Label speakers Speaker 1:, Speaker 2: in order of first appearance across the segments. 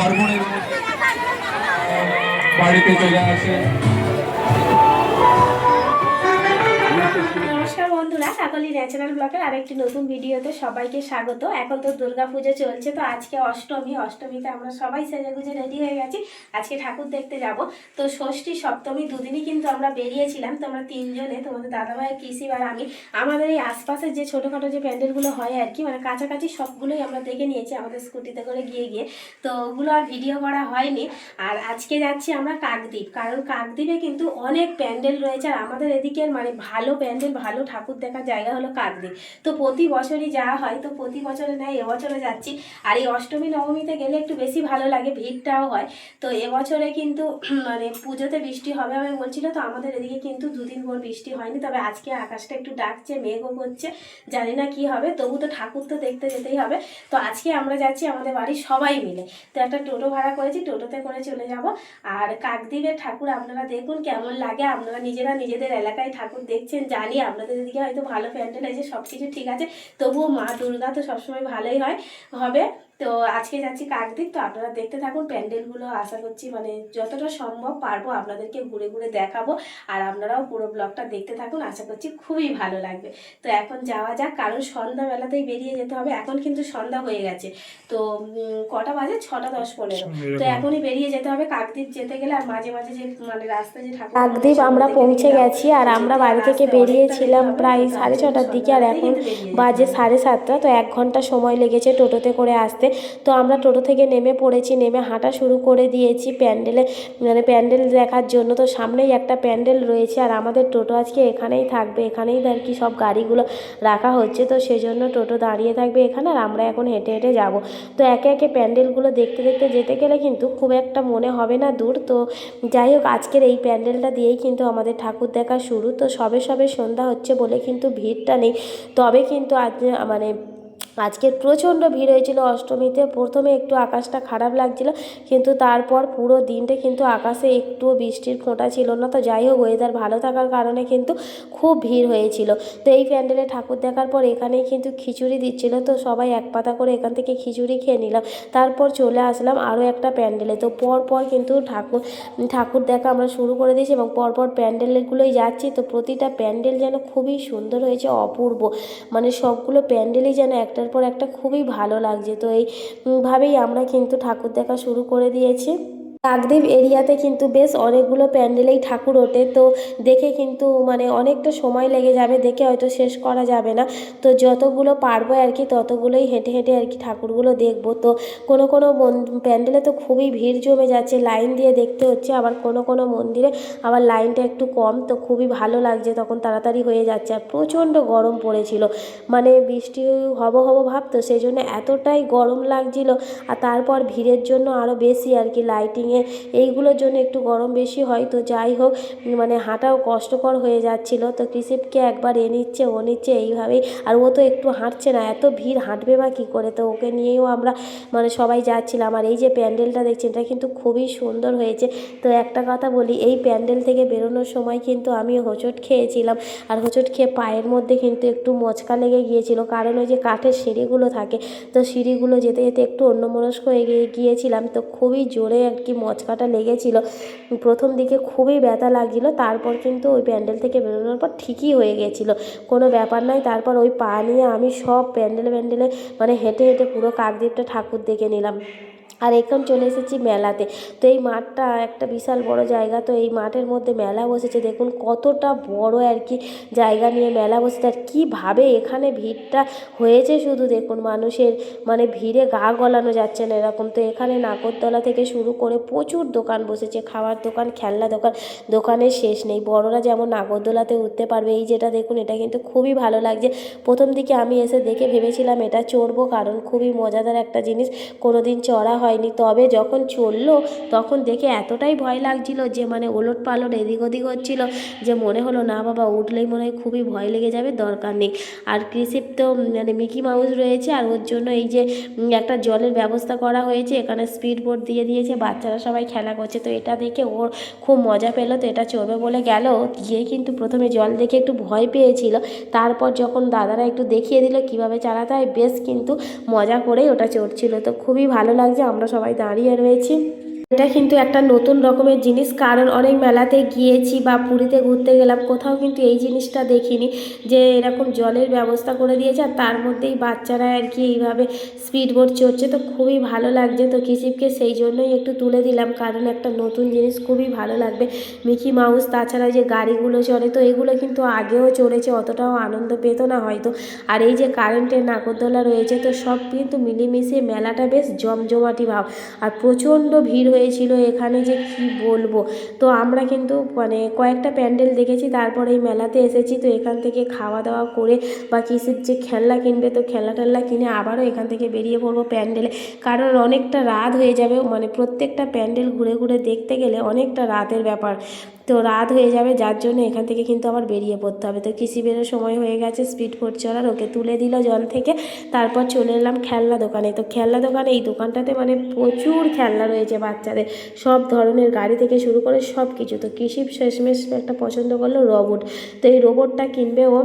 Speaker 1: পার্বণের বাড়িতে চলে আসে।
Speaker 2: নমস্কার কাকলি ন্যাচারাল ব্লগের আরেকটি নতুন ভিডিওতে সবাইকে স্বাগত। এখন তো দুর্গা পুজো চলছে, তো আজকে অষ্টমী, অষ্টমীতে আমরা সবাই সেজে গুজে রেডি হয়ে গেছি। আজকে ঠাকুর দেখতে যাব। তো ষষ্ঠী, সপ্তমী দুদিনই কিন্তু আমরা বেরিয়েছিলাম। তো আমরা তিনজনে, তোমাদের দাদাভাই কৃষি আর আমি, আমাদের এই আশপাশের যে ছোটোখাটো যে প্যান্ডেলগুলো হয় আর কি মানে কাছাকাছি সবগুলোই আমরা দেখে নিয়েছি আমাদের স্কুটিতে করে গিয়ে গিয়ে। তো ওগুলো আর ভিডিও করা হয়নি। আর আজকে যাচ্ছি আমরা কাকদ্বীপ, কারণ কাকদ্বীপে কিন্তু অনেক প্যান্ডেল রয়েছে। আর আমাদের এদিকের মানে ভালো প্যান্ডেল, ভালো ঠাকুর দেখার জায়গা হলো কাকদ্বীপ তো প্রতি বছরই যাওয়া হয়, তো প্রতি বছরে নয় এবছরে যাচ্ছি। আর এই অষ্টমী, নবমীতে গেলে একটু বেশি ভালো লাগে, ভিড়টাও হয়। তো এবছরে কিন্তু মানে পুজোতে বৃষ্টি হবে আমি বলছিল, তো আমাদের এদিকে কিন্তু দুদিন পর বৃষ্টি হয়নি। তবে আজকে আকাশটা একটু ডাকছে, মেঘও করছে, জানি না কি হবে, তবু তো ঠাকুর তো দেখতে যেতেই হবে। তো আজকে আমরা যাচ্ছি আমাদের বাড়ির সবাই মিলে। তো একটা টোটো ভাড়া করেছি, টোটোতে করে চলে যাব। আর কাকদ্বীপের ঠাকুর আপনারা দেখুন কেমন লাগে, আপনারা নিজেরা নিজেদের এলাকায় ঠাকুর দেখছেন, জানি আপনাদের এদিকে হয়তো ভালো প্যান্ডেল আছে সব কিছু ঠিক আছে। তবুও মা দুর্গা তো সবসময় ভালোই হয়। হবে। তো আজকে যাচ্ছি কাকদ্বীপ। তো আপনারা দেখতে থাকুন প্যান্ডেলগুলো। আশা করছি মানে যতটা সম্ভব পারব আপনাদেরকে ঘুরে ঘুরে দেখাবো। আর আপনারাও পুরো ব্লগটা দেখতে থাকুন। আশা করছি খুবই ভালো লাগবে। তো এখন যাওয়া যাক। কারণ সন্ধ্যাবেলাতেই বেরিয়ে যেতে হবে। এখন কিন্তু সন্ধ্যা হয়ে গেছে। তো কটা বাজে? ছটা দশ পনেরো। তো এখনই বেরিয়ে যেতে হবে। কাকদ্বীপ যেতে গেলে আর মাঝে মাঝে যে মানে রাস্তায় যে ঠাকুর
Speaker 3: কাকদ্বীপ আমরা পৌঁছে গেছি আর আমরা বাড়ি থেকে বেরিয়েছিলাম প্রায় সাড়ে ছটার দিকে আর এখন বাজে সাড়ে সাতটা। তো এক ঘণ্টা সময় লেগেছে টোটোতে করে আসতে। তো আমরা টোটো থেকে নেমে পড়েছি, নেমে হাঁটা শুরু করে দিয়েছি প্যান্ডেলে মানে প্যান্ডেল দেখার জন্য। তো সামনেই একটা প্যান্ডেল রয়েছে আর আমাদের টোটো আজকে এখানেই থাকবে। এখানেই আর কি সব গাড়িগুলো রাখা হচ্ছে। তো সেজন্য টোটো দাঁড়িয়ে থাকবে এখানে আর আমরা এখন হেঁটে হেঁটে যাব। তো একে একে প্যান্ডেলগুলো দেখতে দেখতে যেতে গেলে কিন্তু খুব একটা মনে হবে না দূর। তো যাই হোক, আজকের এই প্যান্ডেলটা দিয়েই কিন্তু আমাদের ঠাকুর দেখা শুরু। তো সবে সবে সন্ধ্যা হচ্ছে বলে কিন্তু ভিড়টা নেই। তবে কিন্তু আজ মানে আজকের প্রচণ্ড ভিড় হয়েছিল অষ্টমীতে। প্রথমে একটু আকাশটা খারাপ লাগছিল, কিন্তু তারপর পুরো দিনটা কিন্তু আকাশে একটুও বৃষ্টির ফোঁটা ছিল না। তো যাই হোক ওয়েদার ভালো থাকার কারণে কিন্তু খুব ভিড় হয়েছিল। তো এই প্যান্ডেলে ঠাকুর দেখার পর এখানেই কিন্তু খিচুড়ি দিচ্ছিল। তো সবাই এক পাতা করে এখান থেকে খিচুড়ি খেয়ে নিলাম। তারপর চলে আসলাম আরও একটা প্যান্ডেলে। তো পর পর কিন্তু ঠাকুর ঠাকুর দেখা আমরা শুরু করে দিয়েছি এবং পরপর প্যান্ডেলগুলোই যাচ্ছি। তো প্রতিটা প্যান্ডেল যেন খুবই সুন্দর হয়েছে, অপূর্ব। মানে সবগুলো প্যান্ডেলই যেন একটার পর একটা খুবই ভালো লাগছে। তো এইভাবেই আমরা কিন্তু ঠাকুর দেখা শুরু করে দিয়েছি। কাকদ্বীপ এরিয়াতে কিন্তু বেশ অনেকগুলো প্যান্ডেলেই ঠাকুর ওঠে। তো দেখে কিন্তু মানে অনেকটা সময় লেগে যাবে, দেখে হয়তো শেষ করা যাবে না। তো যতগুলো পারব আর কি, ততগুলোই হেঁটে হেঁটে আর কি ঠাকুরগুলো দেখব। তো কোনো কোনো প্যান্ডেলে তো খুবই ভিড় জমে যাচ্ছে, লাইন দিয়ে দেখতে হচ্ছে। আবার কোনো কোনো মন্দিরে আবার লাইনটা একটু কম, তো খুবই ভালো লাগছে তখন তাড়াতাড়ি হয়ে যাচ্ছে। আর প্রচণ্ড গরম পড়েছিল। মানে বৃষ্টি হব হব ভাব, তো সেই জন্য এতটাই গরম লাগছিল। আর তারপর ভিড়ের জন্য আরও বেশি আর কি লাইটিংয়ে এইগুলোর জন্য একটু গরম বেশি হয়। তো যাই হোক মানে হাঁটাও কষ্টকর হয়ে যাচ্ছিল। তো কৃষিপকে একবার এ নিচ্ছে, ও নিচ্ছে এইভাবেই। আর ও তো একটু হাঁটছে না, এত ভিড়, হাঁটবে বা কী করে? তো ওকে নিয়েও আমরা মানে সবাই যাচ্ছিলাম। আর এই যে প্যান্ডেলটা দেখছি, এটা কিন্তু খুবই সুন্দর হয়েছে। তো একটা কথা বলি, এই প্যান্ডেল থেকে বেরোনোর সময় কিন্তু আমি হোঁচট খেয়েছিলাম। আর হোঁচট খেয়ে পায়ের মধ্যে কিন্তু একটু মচকা লেগে গিয়েছিল। কারণ ওই যে কাঠের সিঁড়িগুলো থাকে, তো সিঁড়িগুলো যেতে যেতে একটু অন্যমনস্ক হয়ে গিয়ে গিয়েছিলাম। তো খুবই জোরে আর কি মচকাটা লেগেছিল। প্রথম দিকে খুবই ব্যথা লাগছিল, তারপর কিন্তু ওই প্যান্ডেল থেকে বেরোনোর পর ঠিকই হয়ে গেছিল। কোনো ব্যাপার নয় তারপর ওই পা নিয়ে আমি সব প্যান্ডেলে প্যান্ডেলে মানে হেঁটে হেঁটে পুরো কাকদ্বীপটা ঠাকুর দেখে নিলাম। আর এখন চলে এসেছি মেলাতে। তো এই মাঠটা একটা বিশাল বড় জায়গা, তো এই মাঠের মধ্যে মেলা বসেছে। দেখুন কতটা বড় আর কি জায়গা নিয়ে মেলা বসেছে। আর কীভাবে এখানে ভিড়টা হয়েছে শুধু দেখুন মানুষের মানে ভিড়ে গা গলানো যাচ্ছে না এরকম। তো এখানে নাগরদোলা থেকে শুরু করে প্রচুর দোকান বসেছে, খাওয়ার দোকান, খেলনা দোকান, দোকানের শেষ নেই। বড়রা যেমন নাগরদোলাতে উঠতে পারবে, এই যেটা দেখুন এটা কিন্তু খুবই ভালো লাগছে। প্রথম দিকে আমি এসে দেখে ভেবেছিলাম এটা চড়বো, কারণ খুবই মজাদার একটা জিনিস। কোনো দিন চড়া হয় হয়নি। তবে যখন চলল, তখন দেখে এতটাই ভয় লাগছিল যে মানে ওলট পালট এদিক ওদিক হচ্ছিল যে, মনে হলো, না বাবা, উঠলেই মনে হয় খুবই ভয় লেগে যাবে, দরকার নেই। আর কৃষিপ তো মানে মিকি মাউস রয়েছে, আর ওর জন্য এই যে একটা জলের ব্যবস্থা করা হয়েছে, এখানে স্পিড বোট দিয়ে দিয়েছে, বাচ্চারা সবাই খেলা করছে। তো এটা দেখে ওর খুব মজা পেল, তো এটা চড়বে বলে গেল। গিয়ে কিন্তু প্রথমে জল দেখে একটু ভয় পেয়েছিল। তারপর যখন দাদারা একটু দেখিয়ে দিল কীভাবে চালাতে হয়, বেশ কিন্তু মজা করেই ওটা চড়ছিল। তো খুবই ভালো লাগছে আমরা সবাই দাঁড়িয়ে রয়েছি। এটা কিন্তু একটা নতুন রকমের জিনিস, কারণ অনেক মেলাতে গিয়েছি বা পুরীতে ঘুরতে গেলাম, কোথাও কিন্তু এই জিনিসটা দেখিনি যে এরকম জলের ব্যবস্থা করে দিয়েছে আর তার মধ্যেই বাচ্চারা আর কি এইভাবে স্পিড বোট চড়ছে। তো খুবই ভালো লাগছে তো কিসিপকে সেই জন্যই একটু তুলে দিলাম, কারণ একটা নতুন জিনিস খুবই ভালো লাগবে। মিকি মাউস, তাছাড়া যে গাড়িগুলো চড়ে, তো এগুলো কিন্তু আগেও চড়েছে, অতটাও আনন্দ পেত না হয়তো। আর এই যে কারেন্টের নাগরদোলা রয়েছে, তো সব কিন্তু মিলেমিশে মেলাটা বেশ জমজমাটি ভাব, আর প্রচণ্ড ভিড় হয়েছিল, এখানে যে কি বলব? তো আমরা কিন্তু মানে কয়েকটা প্যান্ডেল দেখেছি, তারপর এই মেলাতে এসেছি, তো এখান থেকে খাওয়া দাওয়া করে বা কিসের যে খেলনা কিনবে, তো খেলনা টেলনা কিনে আবারও এখান থেকে বেরিয়ে পড়ব প্যান্ডেলে। কারণ অনেকটা রাত হয়ে যাবে মানে প্রত্যেকটা প্যান্ডেল ঘুরে ঘুরে দেখতে গেলে অনেকটা রাতের ব্যাপার। তো রাত হয়ে যাবে, যার জন্য এখান থেকে কিন্তু আমার বেরিয়ে পড়তে হবে। তো কৃষি বেরোর সময় হয়ে গেছে স্পিড ফোর চলার, ওকে তুলে দিল জল থেকে, তারপর চলে এলাম খেলনা দোকানে। তো খেলনা দোকানে, এই দোকানটাতে মানে প্রচুর খেলনা রয়েছে বাচ্চাদের, সব ধরনের গাড়ি থেকে শুরু করে সব কিছু তো কৃষি শেষমেশ একটা পছন্দ করল রোবট। তো এই রোবটটা কিনবে ও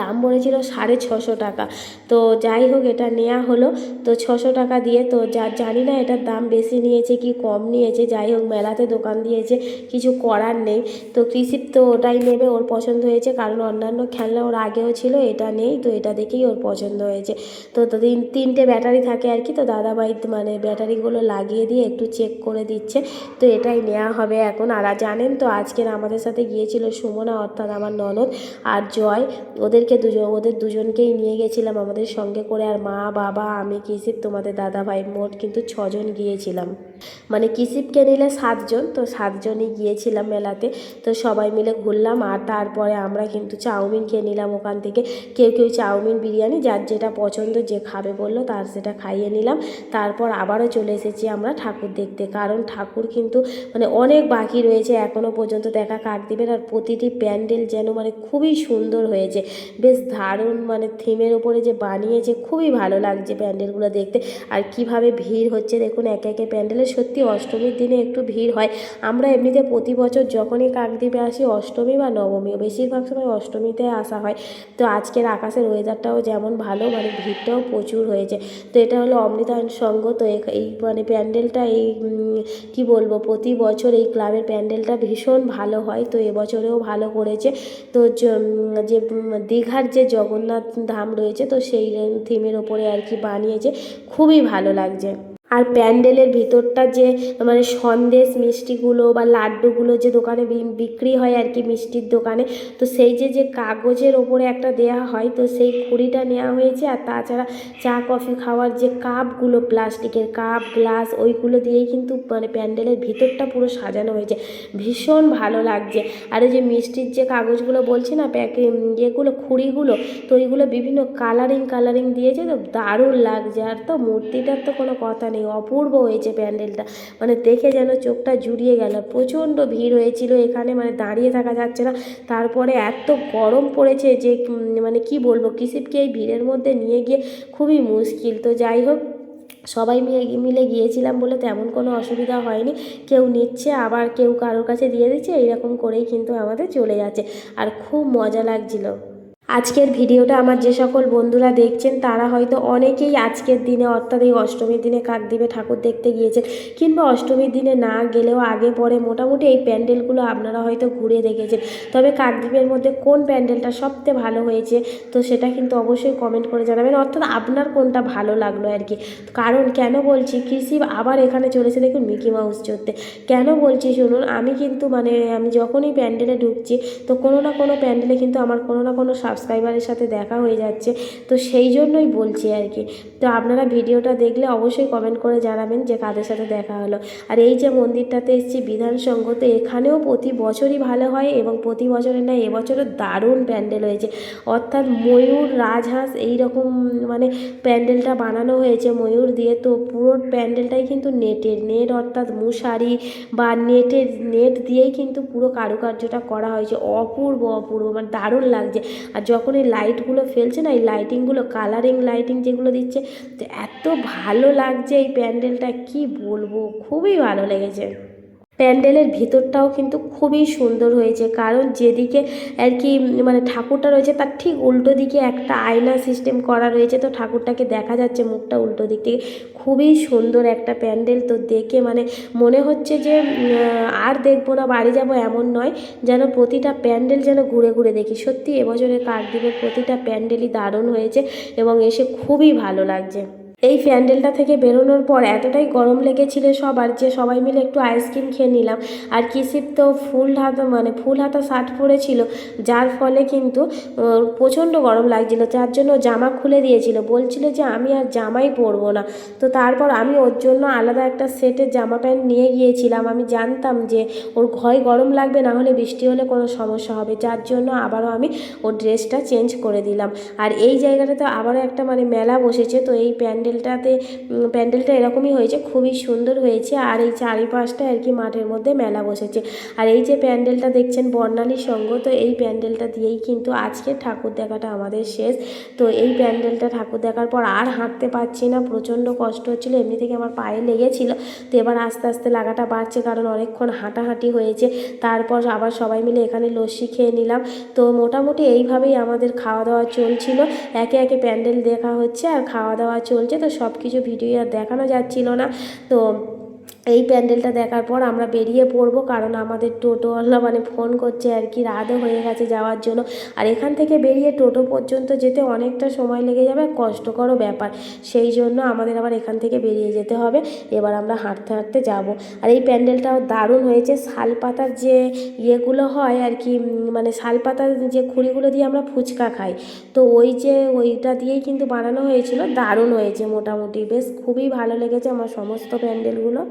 Speaker 3: দাম বলেছিল সাড়ে ছশো টাকা। তো যাই হোক, এটা নেওয়া হলো। তো ছশো টাকা দিয়ে তো যা, জানি না এটার দাম বেশি নিয়েছে কি কম নিয়েছে। যাই হোক, মেলাতে দোকান দিয়েছে, কিছু করার নেই। তো কৃষিপ তো ওটাই নেবে, ওর পছন্দ হয়েছে। কারণ অন্যান্য খেলনা ওর আগেও ছিল, এটা নেই, তো এটা দেখেই ওর পছন্দ হয়েছে। তো তিন, তিনটে ব্যাটারি থাকে আর কি, তো দাদাভাই মানে ব্যাটারিগুলো লাগিয়ে দিয়ে একটু চেক করে দিচ্ছে। তো এটাই নেওয়া হবে এখন। আর জানেন তো আজকের আমাদের সাথে গিয়েছিল সুমনা, অর্থাৎ আমার ননদ আর জয়। ওদেরকে দুজন ওদের দুজনকেই নিয়ে গেছিলাম আমাদের সঙ্গে করে। আর মা, বাবা, আমি কিসিব তোমাদের দাদা ভাই মোট কিন্তু ছজন গিয়েছিলাম। মানে কিসিপকে নিলে সাতজন, তো সাতজনই গিয়েছিলাম মেলাতে। তো সবাই মিলে ঘুরলাম আর তারপরে আমরা কিন্তু চাউমিন খেয়ে নিলাম ওখান থেকে। কেউ কেউ চাউমিন বিরিয়ানি যার যেটা পছন্দ যে খাবে বলল তার সেটা খাইয়ে নিলাম। তারপর আবারও চলে এসেছি আমরা ঠাকুর দেখতে। কারণ ঠাকুর কিন্তু মানে অনেক বাকি রয়েছে এখনও পর্যন্ত দেখা কাট কাকদ্বীপের। আর প্রতিটি প্যান্ডেল যেন মানে খুবই সুন্দর হয়েছে। বেশ দারুণ মানে থিমের ওপরে যে বানিয়েছে খুবই ভালো লাগছে প্যান্ডেলগুলো দেখতে। আর কীভাবে ভিড় হচ্ছে দেখুন, একে একে প্যান্ডেলে সত্যি অষ্টমীর দিনে একটু ভিড় হয়। আমরা এমনিতে প্রতি বছর যখনই কাকদ্বীপে আসি, অষ্টমী বা নবমী বেশিরভাগ সময় অষ্টমীতে আসা হয়। তো আজকের আকাশের ওয়েদারটাও যেমন ভালো মানে ভিড়টাও প্রচুর হয়েছে। তো এটা হলো অমৃতায়ন সঙ্গ তো এই মানে প্যান্ডেলটা, এই কি বলব, প্রতি বছর এই ক্লাবের প্যান্ডেলটা ভীষণ ভালো হয়। তো এবছরেও ভালো করেছে। তো যে দীঘার যে জগন্নাথ ধাম রয়েছে, তো সেই থিমের ওপরে আর কি বানিয়েছে। খুবই ভালো লাগছে। আর প্যান্ডেলের ভিতরটা যে মানে সন্দেশ মিষ্টিগুলো বা লাড্ডুগুলো যে দোকানে বিক্রি হয় আর কি মিষ্টির দোকানে, তো সেই যে যে কাগজের ওপরে একটা দেয়া হয়, তো সেই খুঁড়িটা নেওয়া হয়েছে আর তাছাড়া চা, কফি খাওয়ার যে কাপগুলো, প্লাস্টিকের কাপ, গ্লাস, ওইগুলো দিয়েই কিন্তু মানে প্যান্ডেলের ভিতরটা পুরো সাজানো হয়েছে। ভীষণ ভালো লাগছে। আর এই যে মিষ্টির যে কাগজগুলো বলছি না, প্যাকে ইয়েগুলো, খুঁড়িগুলো, তো ওইগুলো বিভিন্ন কালারিং কালারিং দিয়েছে, তো দারুণ লাগছে। আর তো মূর্তিটার তো কোনো কথা নেই। অপূর্ব হয়েছে প্যান্ডেলটা। মানে দেখে যেন চোখটা জুড়িয়ে গেল। প্রচণ্ড ভিড় হয়েছিল এখানে মানে দাঁড়িয়ে থাকা যাচ্ছে না। তারপরে এত গরম পড়েছে যে মানে কি বলব কিসিপকে এই ভিড়ের মধ্যে নিয়ে গিয়ে খুবই মুশকিল। তো যাই হোক, সবাই মিলে মিলে গিয়েছিলাম বলে তেমন কোনো অসুবিধা হয়নি। কেউ নিচ্ছে, আবার কেউ কারোর কাছে দিয়ে দিচ্ছে, এইরকম করেই কিন্তু আমাদের চলে যাচ্ছে। আর খুব মজা লাগছিল। আজকের ভিডিওটা আমার যে সকল বন্ধুরা দেখছেন, তারা হয়তো অনেকেই আজকের দিনে, অর্থাৎ এই অষ্টমীর দিনে কাকদ্বীপে ঠাকুর দেখতে গিয়েছেন কিংবা অষ্টমীর দিনে না গেলেও আগে পরে মোটামুটি এই প্যান্ডেলগুলো আপনারা হয়তো ঘুরে দেখেছেন। তবে কাকদ্বীপের মধ্যে কোন প্যান্ডেলটা সবচেয়ে ভালো হয়েছে, তো সেটা কিন্তু অবশ্যই কমেন্ট করে জানাবেন। অর্থাৎ আপনার কোনটা ভালো লাগল আর কি? কারণ কেন বলছি, কৃষি আবার এখানে চলেছে দেখুন মিকি মাউস চড়তে। কেন বলছি শুনুন, আমি কিন্তু মানে আমি যখনই প্যান্ডেলে ঢুকছি, তো কোনো না কোনো প্যান্ডেলে কিন্তু আমার কোনো না কোনো সাবস্ক্রাইব সাবস্ক্রাইবারের সাথে দেখা হয়ে যাচ্ছে। তো সেই জন্যই বলছি আর কি। তো আপনারা ভিডিওটা দেখলে অবশ্যই কমেন্ট করে জানাবেন যে কাদের সাথে দেখা হলো। আর এই যে মন্দিরটাতে এসেছি বিধান তো এখানেও প্রতি বছরই ভালো হয় এবং প্রতি বছরের না এবছরও দারুণ প্যান্ডেল হয়েছে। অর্থাৎ ময়ূর, রাজহাঁস এই রকম মানে প্যান্ডেলটা বানানো হয়েছে ময়ূর দিয়ে। তো পুরো প্যান্ডেলটাই কিন্তু নেটের, নেট অর্থাৎ মশারি বা নেটের, নেট দিয়েই কিন্তু পুরো কারুকার্যটা করা হয়েছে। অপূর্ব অপূর্ব মানে দারুণ লাগছে। আর যখন এই লাইটগুলো ফেলছে না, এই লাইটিংগুলো কালারিং লাইটিং যেগুলো দিচ্ছে, তো এত ভালো লাগছে এই প্যান্ডেলটা, কি বলব? খুবই ভালো লেগেছে। প্যান্ডেলের ভিতরটাও কিন্তু খুবই সুন্দর হয়েছে। কারণ যেদিকে আর কি মানে ঠাকুরটা রয়েছে, তার ঠিক উল্টো দিকে একটা আয়না সিস্টেম করা রয়েছে। তো ঠাকুরটাকে দেখা যাচ্ছে মুখটা উল্টো দিক থেকে। খুবই সুন্দর একটা প্যান্ডেল। তো দেখে মানে মনে হচ্ছে যে আর দেখব না, বাড়ি যাব এমন নয়। যেন প্রতিটা প্যান্ডেল যেন ঘুরে ঘুরে দেখি। সত্যি এবছরের কাকদ্বীপের প্রতিটা প্যান্ডেলই দারুণ হয়েছে এবং এসে খুবই ভালো লাগছে। এই প্যান্ডেলটা থেকে বেরোনোর পর এতটাই গরম লেগেছিল সবার যে সবাই মিলে একটু আইসক্রিম খেয়ে নিলাম। আর কিসিপ তো ফুল হাতা মানে ফুল হাতা শার্ট পরেছিল, যার ফলে কিন্তু প্রচণ্ড গরম লাগছিল। যার জন্য জামা খুলে দিয়েছিল। বলছিল যে আমি আর জামাই পরবো না। তো তারপর আমি ওর জন্য আলাদা একটা সেটের জামা প্যান্ট নিয়ে গিয়েছিলাম। আমি জানতাম যে ওর হয় গরম লাগবে, না হলে বৃষ্টি হলে কোনো সমস্যা হবে। যার জন্য আবারও আমি ওর ড্রেসটা চেঞ্জ করে দিলাম। আর এই জায়গাটাতে আবারও একটা মানে মেলা বসেছে। তো এই প্যান্ডেলটাতে প্যান্ডেলটা এরকমই হয়েছে, খুবই সুন্দর হয়েছে, আর এই চারিপাশটা আর কি মাঠের মধ্যে মেলা বসেছে। আর এই যে প্যান্ডেলটা দেখছেন বর্ণালী সঙ্গ, তো এই প্যান্ডেলটা দিয়েই কিন্তু আজকে ঠাকুর দেখাটা আমাদের শেষ। তো এই প্যান্ডেলটা ঠাকুর দেখার পর আর হাঁটতে পারছি না, প্রচণ্ড কষ্ট হচ্ছিল, এমনি থেকে আমার পায়ে লেগেছিল। তো এবার আস্তে আস্তে লাগাটা বাড়ছে, কারণ অনেকক্ষণ হাঁটাহাঁটি হয়েছে। তারপর আবার সবাই মিলে এখানে লস্যি খেয়ে নিলাম। তো মোটামুটি এইভাবেই আমাদের খাওয়া দাওয়া চলছিল। একে একে প্যান্ডেল দেখা হচ্ছে আর খাওয়া দাওয়া চলছে। তো সব কিছু ভিডিও আর দেখানো যাচ্ছিল না। তো এই প্যান্ডেলটা দেখার পর আমরা বেরিয়ে পড়ব, কারণ আমাদের টোটোওয়ালা মানে ফোন করছে আর কি, রাতও হয়ে গেছে যাওয়ার জন্য। আর এখান থেকে বেরিয়ে টোটো পর্যন্ত যেতে অনেকটা সময় লেগে যাবে, কষ্টকরও ব্যাপার। সেই জন্য আমাদের আবার এখান থেকে বেরিয়ে যেতে হবে, এবার আমরা হাঁটতে হাঁটতে যাব। আর এই প্যান্ডেলটাও দারুণ হয়েছে, শালপাতার যে ইয়েগুলো হয় আর কি মানে শালপাতার যে খুঁড়িগুলো দিয়ে আমরা ফুচকা খাই, তো ওই যে ওইটা দিয়েই কিন্তু বানানো হয়েছিল, দারুণ হয়েছে মোটামুটি, বেশ খুবই ভালো লেগেছে আমার সমস্ত প্যান্ডেলগুলো।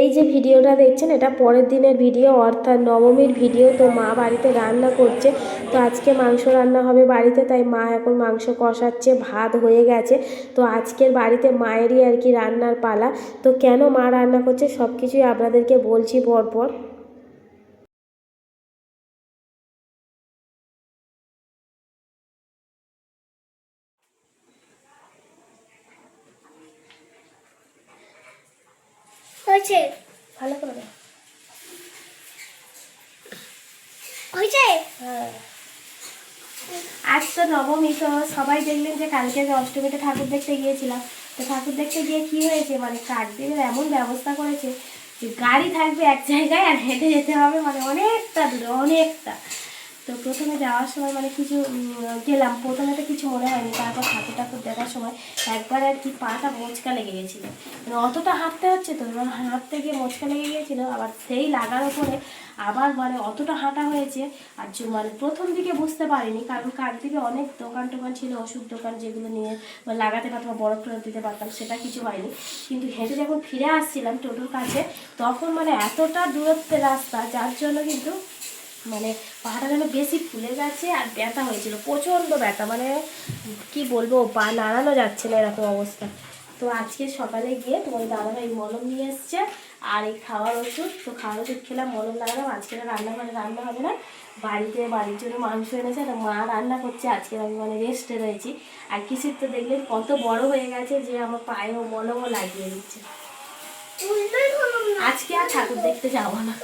Speaker 3: এই যে ভিডিওটা দেখছেন, এটা পরের দিনের ভিডিও, অর্থাৎ নবমীর ভিডিও। তো মা বাড়িতে রান্না করছে। তো আজকে মাংস রান্না হবে বাড়িতে, তাই মা এখন মাংস কষাচ্ছে, ভাত হয়ে গেছে। তো আজকের বাড়িতে মায়েরই আর কি রান্নার পালা। তো কেন মা রান্না করছে সব কিছুই আপনাদেরকে বলছি পরপর
Speaker 4: হয়েছে
Speaker 3: ভালো করে দাও।
Speaker 4: হয়েছে?
Speaker 3: হ্যাঁ। আজ তো নবমী তো সবাই দেখলেন যে কালকে যে অষ্টমীতে ঠাকুর দেখতে গিয়েছিলাম তো ঠাকুর দেখতে গিয়ে কি হয়েছে? মানে কাকদ্বীপের এমন ব্যবস্থা করেছে যে গাড়ি থাকবে এক জায়গায় আর হেঁটে যেতে হবে মানে অনেকটা দূরে অনেকটা। তো প্রথমে যাওয়ার সময় মানে কিছু গেলাম। প্রথমে তো কিছু মনে হয়নি, তারপর ঠাকুর ঠাকুর দেখার সময় একবার আর কি পাটা মোচকা লেগে গেছিল। মানে অতটা হাঁটতে হচ্ছে তো, এবার হাঁটতে গিয়ে মোচকা লেগে গিয়েছিল, আবার সেই লাগার ওপরে আবার মানে অতটা হাঁটা হয়েছে, আর মানে প্রথম দিকে বুঝতে পারিনি, কারণ কার দিকে অনেক দোকান টোকান ছিল, ওষুধ দোকান যেগুলো নিয়ে মানে লাগাতে পারতাম বা বরফ টরফ দিতে পারতাম, সেটা কিছু হয়নি। কিন্তু হেঁটে যখন ফিরে আসছিলাম টোটোর কাছে, তখন মানে এতটা দূরত্বের রাস্তা, যার জন্য কিন্তু মানে পাটা যেন বেশি ফুলে গেছে আর ব্যথা হয়েছিল, প্রচণ্ড ব্যথা মানে কি বলব, পা নাড়ানো যাচ্ছে না এরকম অবস্থা। তো আজকে সকালে গিয়ে তোমার দাদাভাই মলম নিয়ে এসছে আর এই খাওয়ার ওষুধ। তো খাওয়ার ওষুধ খেলাম, মলম লাগালাম আজকে আর রান্না হবে না বাড়িতে, বাড়ির জন্য মাংস এনেছে তো মা রান্না করছে, আজকে আমি মানে রেস্টে রয়েছি। আর কিসির তো দেখলেন কত বড় হয়ে গেছে যে আমার পায়েও মলমও লাগিয়ে দিচ্ছে। আজকে আর ঠাকুর দেখতে যাব না।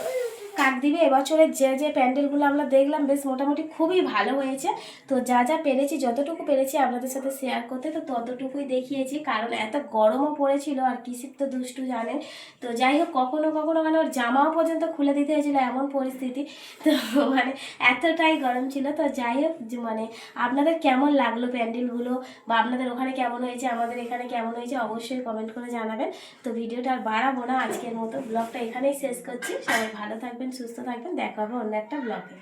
Speaker 3: কাকদ্বীপে এবছরের যে যে প্যান্ডেলগুলো আমরা দেখলাম, বেশ মোটামুটি খুবই ভালো হয়েছে। তো যা যা পেরেছি, যতটুকু পেরেছি আপনাদের সাথে শেয়ার করতে, তো ততটুকুই দেখিয়েছি। কারণ এত গরমও পড়েছিল, আর কিসিপ তো দুষ্টু জানেন। তো যাই হোক, কখনো কখনো মানে ওর জামাও পর্যন্ত খুলে দিতে হয়েছিল এমন পরিস্থিতি। তো মানে এতটাই গরম ছিল। তো যাই হোক মানে আপনাদের কেমন লাগল প্যান্ডেলগুলো? বা আপনাদের ওখানে কেমন হয়েছে? আমাদের এখানে কেমন হয়েছে? অবশ্যই কমেন্ট করে জানাবেন। তো ভিডিওটা আর বাড়াবো না। আজকের মতো ব্লগটা এখানেই শেষ করছি। সবাই ভালো সুস্থ থাকবেন দেখা হবে অন্য একটা ব্লগে